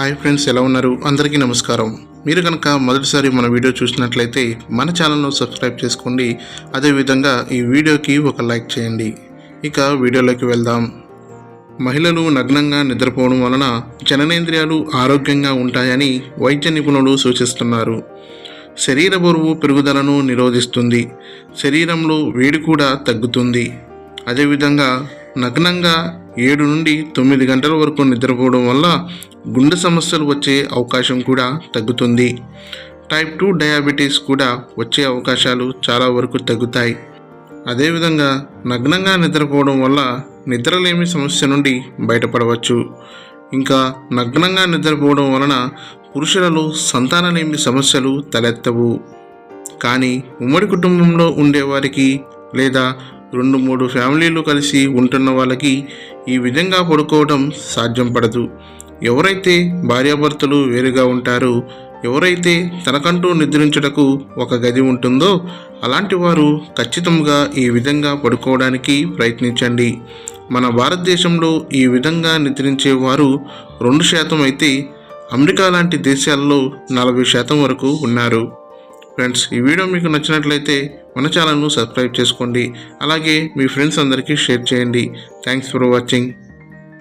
Hi friends ఎలా ఉన్నారు? అందరికీ నమస్కారం. మీరు కనుక మొదటిసారి మన వీడియో చూసినట్లయితే మన ఛానల్ను సబ్స్క్రైబ్ చేసుకోండి. అదేవిధంగా ఈ వీడియోకి ఒక లైక్ చేయండి. ఇక వీడియోలోకి వెళ్దాం. మహిళలు నగ్నంగా నిద్రపోవడం వలన జననేంద్రియాలు ఆరోగ్యంగా ఉంటాయని వైద్య నిపుణులు సూచిస్తున్నారు. శరీర బరువు పెరుగుదలను నిరోధిస్తుంది. శరీరంలో వేడి కూడా తగ్గుతుంది. అదేవిధంగా నగ్నంగా ఏడు నుండి తొమ్మిది గంటల వరకు నిద్రపోవడం వల్ల గుండె సమస్యలు వచ్చే అవకాశం కూడా తగ్గుతుంది. టైప్ టూ డయాబెటీస్ కూడా వచ్చే అవకాశాలు చాలా వరకు తగ్గుతాయి. అదేవిధంగా నగ్నంగా నిద్రపోవడం వల్ల నిద్రలేమి సమస్య నుండి బయటపడవచ్చు. ఇంకా నగ్నంగా నిద్రపోవడం వలన పురుషులలో సంతానలేమి సమస్యలు తలెత్తవు. కానీ ఉమ్మడి కుటుంబంలో ఉండేవారికి లేదా రెండు మూడు ఫ్యామిలీలు కలిసి ఉంటున్న వాళ్ళకి ఈ విధంగా పడుకోవడం సాధ్యం పడదు. ఎవరైతే భార్యాభర్తలు వేరుగా ఉంటారో ఎవరైతే తనకంటూ నిద్రించుటకు ఒక గది ఉంటుందో అలాంటి వారు ఖచ్చితంగా ఈ విధంగా పడుకోవడానికి ప్రయత్నించండి. మన భారతదేశంలో ఈ విధంగా నిద్రించే వారు రెండు శాతం అయితే అమెరికా లాంటి దేశాల్లో నలభై శాతం వరకు ఉన్నారు. ఫ్రెండ్స్ ఈ వీడియో మీకు నచ్చినట్లయితే మన ఛానల్ను సబ్స్క్రైబ్ చేసుకోండి. అలాగే మీ ఫ్రెండ్స్ అందరికీ షేర్ చేయండి. Thanks for watching.